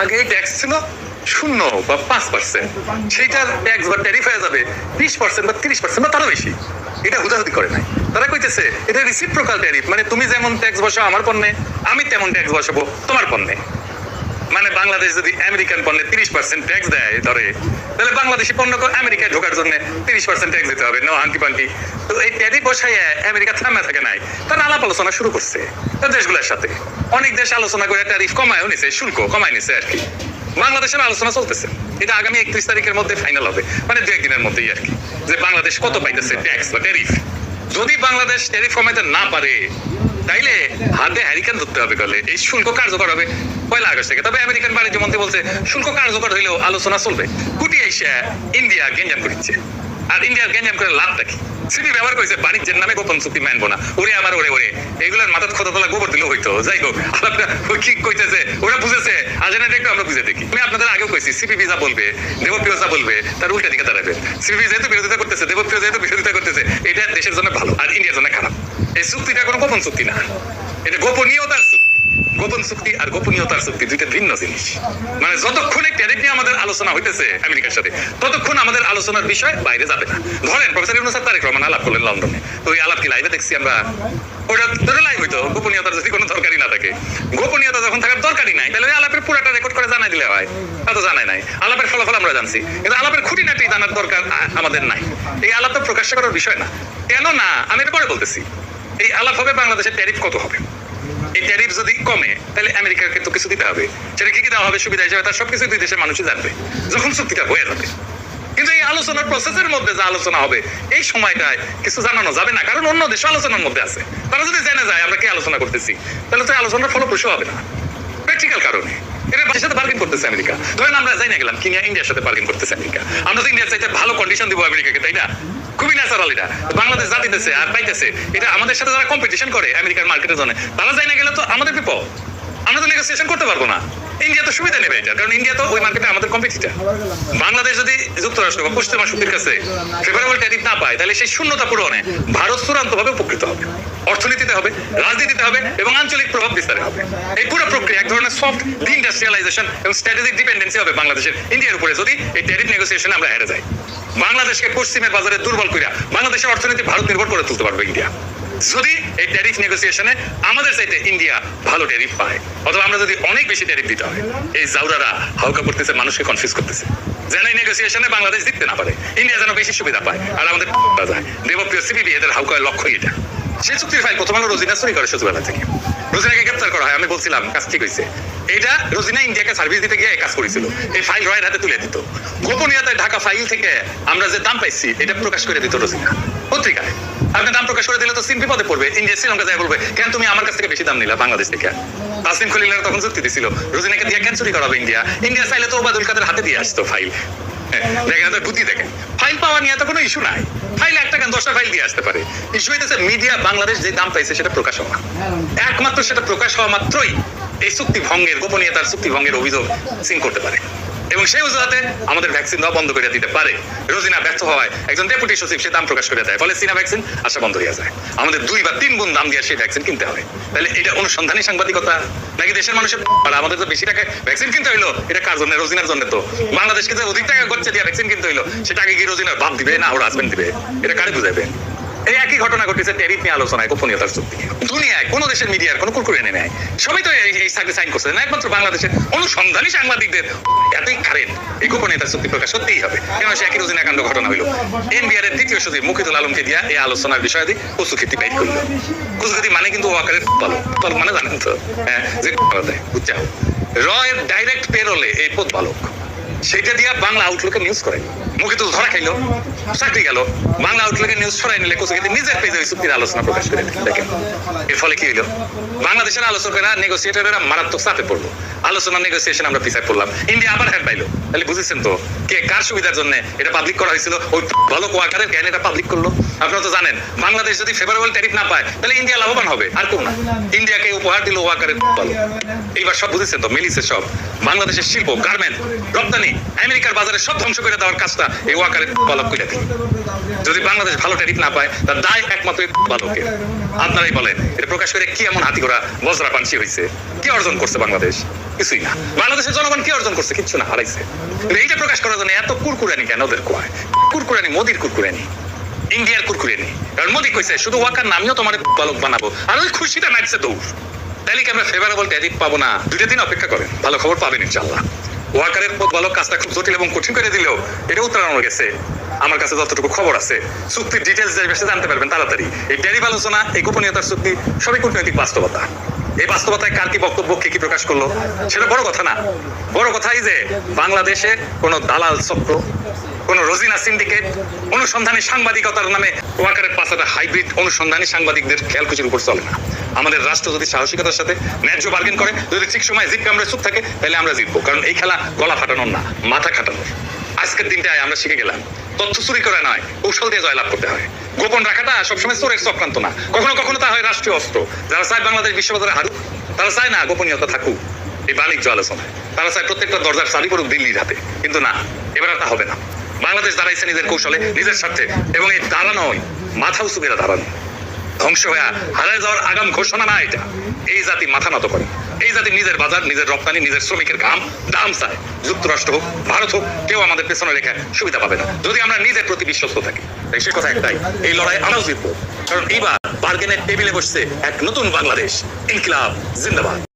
আগে ট্যাক্স ছিল শূন্য বা পাঁচ পার্সেন্ট সেইটার ট্যাক্স বা ট্যারিফ হয়ে যাবে বিশ পার্সেন্ট বা তিরিশ পার্সেন্ট বা তারও বেশি। এটা হুদাহুদি করে নাই। তারা কইতেছে, এটা রিসিপ্রোকাল ট্যারিফ মানে তুমি যেমন ট্যাক্স বসাও আমার পণ্যে, আমি তেমন ট্যাক্স বসাবো তোমার পণ্যে। মানে বাংলাদেশ যদি আমেরিকান পণ্যে তিরিশ পার্সেন্ট ট্যাক্স দেয় ধরে, তাহলে বাংলাদেশি পণ্য আমেরিকায় ঢোকার জন্য তিরিশ পার্সেন্ট ট্যাক্স দিতে হবে। নো হাঙ্কি পাঙ্কি তো এই ট্যারিফ বসাই আমেরিকা থামে থাকে নাই। তারা আলাপ আলোচনা শুরু করছে দেশগুলোর সাথে। অনেক দেশ আলোচনা করে ট্যারিফ কমায়ও নিছে, শুল্ক কমায় নিছে আর কি। বাংলাদেশের আলোচনা চলতেছে। এটা আগামী একত্রিশ তারিখের মধ্যে ফাইনাল হবে। মানে দু একদিনের মধ্যেই আর কি। যে বাংলাদেশ কত পাইতেছে ট্যাক্স বা ট্যারিফ যদি বাংলাদেশ ট্যারিফ কমাইতে না পারে তাইলে হাতে হ্যারিকেন ধরতে হবে গলে। এই শুল্ক কার্যকর হবে। পয়লা আগস্ট থেকে। তবে আমেরিকান বাণিজ্য মন্ত্রী বলছে, শুল্ক কার্যকর হইলেও আলোচনা চলবে। গুটি এসে ইন্ডিয়া গেঞ্জাম করিচ্ছে। আর ইন্ডিয়ার গেঞ্জাম করে লাভটা কি? ব্যবহার করেছে, বাণিজ্যের নামে গোপন চুক্তি মানবো না। ওরে আমার, ওরে ওরে। এগুলোর মাথার তোলা গোবর হইতো। যাই হোক কি কইতেছে? ওরা বুঝেছে। আজেনাটা একটু আমরা বুঝে দেখি। আমি আপনাদের আগেও কইছি সিপিপি যা বলবে দেবপ্রিয় যা বলবে, তার উল্টা দিকে দাঁড়াবে। সিপিপি যেহেতু বিরোধিতা করতেছে দেবপ্রিয় যেহেতু বিরোধিতা করতেছে, এটা দেশের জন্য ভালো, আর ইন্ডিয়ার জন্য খারাপ। এই চুক্তিটা কোনো গোপন চুক্তি না। এটা গোপনীয়তার চুক্তি। গোপন চুক্তি আর গোপনীয়তার চুক্তি দুইটা ভিন্ন জিনিস। মানে যতক্ষণ এই নিয়ে আমাদের আলোচনা হইতেছে আমেরিকার সাথে, ততক্ষণ আমাদের আলোচনার বিষয় বাইরে যাবে না। ধরেন প্রফেসর ইউনুস তারেক রহমান আলাপ করলেন লন্ডনে। তো ওই আলাপ কি লাইভে দেখছি আমরা। ওটা ধরে লাইভ হইতো, গোপনীয়তার যদি কোনো দরকারই না থাকে। গোপনীয়তা যখন থাকার দরকারই নাই, তাহলে ওই আলাপের পুরাটা রেকর্ড করে জানাই দিলে হয়। তা তো জানাই নাই। আলাপের ফলাফল আমরা জানছি। কিন্তু আলাপের জানার দরকার আমাদের নাই। এই আলাপ তো প্রকাশ করার বিষয় না। কেন না আমি এটা পরে বলতেছি। এই আলাপ হবে, বাংলাদেশের ট্যারিফ কত হবে? এই ট্যারিফ যদি কমে, তাহলে আমেরিকাকে তো কিছু দিতে হবে। সেটা কি কি দেওয়া হবে? সুবিধা হিসেবে তার সবকিছু দুই দেশের মানুষই জানবে। যখন চুক্তিটা হয়ে যাবে। কিন্তু এই আলোচনার প্রসেসের মধ্যে যে আলোচনা হবে, এই সময়টায় কিছু জানানো যাবে না। কারণ অন্য দেশ আলোচনার মধ্যে আছে। তারা যদি জেনে যায়, আমরা কি আলোচনা করতেছি, তাহলে তো আলোচনার ফলপ্রসূ হবে না। প্র্যাকটিক্যাল কারণে। এটা সাথে বার্গেন করতেছে আমেরিকা। ধরেন আমরা যাই গেলাম, কিনিয়া ইন্ডিয়ার সাথে বার্গেন করতেছে আমেরিকা। আমরা তো ইন্ডিয়ার চাইতে ভালো কন্ডিশন দিব আমেরিকাকে, তাই না? খুবই ন্যাচারাল এটা। বাংলাদেশ যা দিতেছে আর পাইতেছে, এটা আমাদের সাথে যারা কম্পিটিশন করে আমেরিকার মার্কেটের জন্য, তারা যাই না গেলে তো আমাদের বিপদ আমরা তো নেগোসিয়েশন করতে পারব না। ইন্ডিয়া তো সুবিধা নেবে এটা, কারণ ইন্ডিয়া তো ওই মার্কেটে আমাদের কম্পিটিটার বাংলাদেশ যদি যুক্তরাষ্ট্র বা পশ্চিমা শক্তির কাছে ফেভারেবল ট্যারিফ না পায়, তাহলে সেই শূন্যতা পূরণে ভারত চূড়ান্তভাবে উপকৃত হবে। অর্থনীতিতে হবে, রাজনীতিতে হবে এবং আঞ্চলিক প্রভাব বিস্তারে হবে। এই পুরো প্রক্রিয়া এক ধরনের সফট ইন্ডাস্ট্রিয়ালাইজেশন এবং স্ট্র্যাটেজিক ডিপেন্ডেন্সি হবে বাংলাদেশের। ইন্ডিয়ার উপরে যদি এই ট্যারিফ নেগোসিয়েশনে আমরা হেরে যাই। বাংলাদেশকে পশ্চিমের বাজারে দুর্বল কইরা বাংলাদেশের অর্থনীতি ভারত নির্ভর করে তুলতে পারবে ইন্ডিয়া যদি এই ট্যারিফ নেগোসিয়েশনে আমাদের চাইতে ইন্ডিয়া ভালো ট্যারিফ পায়, অথবা আমরা যদি অনেক বেশি ট্যারিফ দিতে হয়, এই জাউরারা হালকা করতেছে, মানুষকে কনফিউজ করতেছে। যেন এই নেগোসিয়েশনে বাংলাদেশ জিততে না পারে ইন্ডিয়া যেন বেশি সুবিধা পায়, আর আমাদের যায় দেবপ্রিয় সিপিবি এদের এটা। সেই চুক্তির ফাইল প্রথম আলো রোজিনা করে সচিবালয় থেকে। রোজিনাকে গ্রেপ্তার করা হয়, আমি বলছিলাম, কাজ ঠিক হয়েছে এটা রোজিনা ইন্ডিয়াকে সার্ভিস দিতে গিয়ে কাজ করেছিল। এই ফাইল রয়ের হাতে তুলে দিত। গোপনীয়তায় ঢাকা ফাইল থেকে আমরা যে দাম পাইছি, এটা প্রকাশ করে দিত রোজিনা। দাম প্রকাশ করে দিলে তো চীন বিপদে পড়বে। ইন্ডিয়া শ্রীলঙ্কা যায় বলবে কেন তুমি আমার কাছ থেকে বেশি দাম নিলা বাংলাদেশ থেকে? খলিলের তখন যুক্তি দিছিল রোজিনাকে দিয়ে চুরি করাবে ইন্ডিয়া? ইন্ডিয়া চাইলে তো ওবাদুল কাদের হাতে দিয়ে আসতো ফাইল। হ্যাঁ, দেখেন এদের বুদ্ধি দেখেন। ফাইল পাওয়া নিয়ে তো কোনো ইস্যু নাই। একটা কেন দশটা ফাইল দিয়ে আসতে পারে। ইস্যু হইতেছে মিডিয়া বাংলাদেশ যে দাম পাইছে সেটা প্রকাশ হওয়া। একমাত্র সেটা প্রকাশ হওয়া মাত্রই এই চুক্তি ভঙ্গের গোপনীয়তার চুক্তি ভঙ্গের অভিযোগ সিন করতে পারে। এবং সেই অজুহাতে আমাদের ভ্যাকসিন দেওয়া বন্ধ করে দিতে পারে। রোজিনা ব্যর্থ হওয়ায় একজন ডেপুটি সচিব সে দাম প্রকাশ করে দেয়, ফলে চীনা ভ্যাকসিন আসা বন্ধ হয়ে যায়। আমাদের দুই বা তিন গুণ দাম দিয়ে সেই ভ্যাকসিন কিনতে হবে। তাহলে এটা অনুসন্ধানী সাংবাদিকতা? নাকি দেশের মানুষের আমাদের তো বেশি টাকা ভ্যাকসিন কিনতে হইল? এটা কার জন্য? রোজিনার জন্য তো। বাংলাদেশকে যে অধিক টাকা খরচা দিয়ে ভ্যাকসিন কিনতে হইল, সেটা আগে কি রোজিনার বাপ দিবে না ওর হাজবেন্ড দিবে? এটা কারে বুঝাবে এই একই ঘটনা ঘটেছে ট্যারিফ নিয়ে আলোচনায় গোপনীয়তার চুক্তি দুনিয়ায় কোনো দেশের মিডিয়ার কোনো কুরকুরে এনে নেয়। সবাই তো এই- সাইডে সাইন করছে। না একমাত্র বাংলাদেশের, অনুসন্ধানী সাংবাদিকদের এতই কারেন্ট এই গোপনীয়তার চুক্তি প্রকাশ করতেই হবে। কেন সে একই রোজিনা কাণ্ড ঘটনা হইল? এনবিআর এর দ্বিতীয় সচিব মুখিদুল আলমকে দিয়া এই আলোচনার বিষয় দিয়ে কচুক্ষেত্রি বাইট করল। কচুক্ষেত্রি মানে কিন্তু ওয়াকারের পালক পালক মানে জানেন তো? হ্যাঁ যে দেয় বুঝছা র এর ডাইরেক্ট পেরোলে এই পদ বালক সেটা দিয়ে বাংলা আউটলুকে নিউজ করে। মুখে তো ধরা খাইলো, চাকরি গেল। বাংলা আউটলুকে নিউজ ছড়াই নিলে কোথাও নিজের পেজে ওই চুক্তির আলোচনা প্রকাশ করে। দেখেন, এর ফলে কি হইল? বাংলাদেশের আলোচকেরা নেগোসিয়েটরেরা মারাত্মক চাপে পড়ল। আলোচনা নেগোসিয়েশন আমরা পিছায় পড়লাম। ইন্ডিয়া আবার হ্যান্ড পাইলো। তাহলে বুঝেছেন তো, কে কার সুবিধার জন্য এটা পাবলিক করা হয়েছিল? ওই ভালো কোয়াকারের জ্ঞান এটা পাবলিক করল? আপনারা তো জানেন, বাংলাদেশ যদি ফেভারেবল ট্যারিফ না পায়, তাহলে ইন্ডিয়া লাভবান হবে। আর কেউ না। ইন্ডিয়াকে উপহার দিল ওয়াকারের ভালো এইবার সব বুঝেছেন তো মিলিছে সব। বাংলাদেশের শিল্প গার্মেন্ট রপ্তানি, আমেরিকার বাজারে সব ধ্বংস করে দেওয়ার কাজটা এই ওয়াকারের পালক করে দিল। যদি বাংলাদেশ ভালো ট্যারিফ না পায়, তার দায় একমাত্র এই আপনারাই বলেন, এটা প্রকাশ করে কি এমন হাতি ঘোড়া বজরা পাঞ্চি হয়েছে কি অর্জন করছে বাংলাদেশ? কিছুই না। বাংলাদেশের জনগণ কি অর্জন করছে? কিচ্ছু না, হারাইছে। এইটা প্রকাশ করার জন্য এত কুরকুরানি কেন ওদের কয় কুরকুরানি, মোদির কুরকুরানি, ইন্ডিয়ার কুরকুরানি। কারণ মোদি কইছে, শুধু ওয়াকার নামিও তোমার বালক বানাবো। আর ওই খুশিটা নাচছে দৌড়। তাহলে কি আমরা ফেভারেবল ট্যারিফ পাবো না? দুটো দিন অপেক্ষা করেন। ভালো খবর পাবেন ইনশাল্লাহ ওয়াকারের পথ বালক কাজটা খুব জটিল এবং কঠিন করে দিলেও এটা উত্তরানো গেছে। আমার কাছে যতটুকু খবর আছে, চুক্তির ডিটেলস জানতে পারবেন তাড়াতাড়ি। এই ট্যারিফ আলোচনা, এই গোপনীয়তার চুক্তি, সবই কূটনৈতিক বাস্তবতা। এই বাস্তবতায় কার কি বক্তব্য, কে কি প্রকাশ করল, সেটা বড় কথা না। বড় কথাই যে, বাংলাদেশে কোনো দালাল চক্র, কোন রোজিনা সিন্ডিকেট অনুসন্ধানী সাংবাদিকতার নামে ওয়াকারের পাশাটা হাইব্রিড অনুসন্ধানী সাংবাদিকদের খেয়ালখুচির উপর চলে না। আমাদের রাষ্ট্র যদি সাহসিকতার সাথে ন্যায্য বার্গেন করে, যদি ঠিক সময় জিতকে আমরা চুপ থাকে, তাহলে আমরা জিতবো। কারণ এই খেলা গলা ফাটানোর না, মাথা খাটানোর। আজকের দিনটায় আমরা শিখে গেলাম তথ্য চুরি করে নয়, কৌশল দিয়ে জয়লাভ করতে হয়। গোপন রাখাটা সবসময় চোরের চক্রান্ত না। কখনো কখনো তা হয় রাষ্ট্রীয় অস্ত্র। যারা চায় বাংলাদেশ বিশ্ববাজারে হারুক, তারা চায় না গোপনীয়তা থাকুক। এই বাণিজ্য আলোচনায়। তারা চায় প্রত্যেকটা দরজার চাবি পড়ুক দিল্লির হাতে। কিন্তু না, এবার তা হবে না। বাংলাদেশ দাঁড়াইছে নিজের কৌশলে, নিজের স্বার্থে, এবং এই দাঁড়ানোই মাথা উঁচু করে দাঁড়ানো ধ্বংস হয়ে হারায় যাওয়ার আগাম ঘোষণা না এটা। এই জাতি মাথা নত করে। এই জাতি নিজের বাজার, নিজের রপ্তানি, নিজের শ্রমিকের ঘাম, দাম চায়। যুক্তরাষ্ট্র হোক, ভারত হোক, কেউ আমাদের পেছনে রেখে সুবিধা পাবে না। যদি আমরা নিজের প্রতি বিশ্বস্ত থাকি সে কথা একটাই, এই লড়াই আমরাও জিতবো। কারণ এইবার বার্গেনের টেবিলে বসছে এক নতুন বাংলাদেশ, ইনকিলাব, জিন্দাবাদ।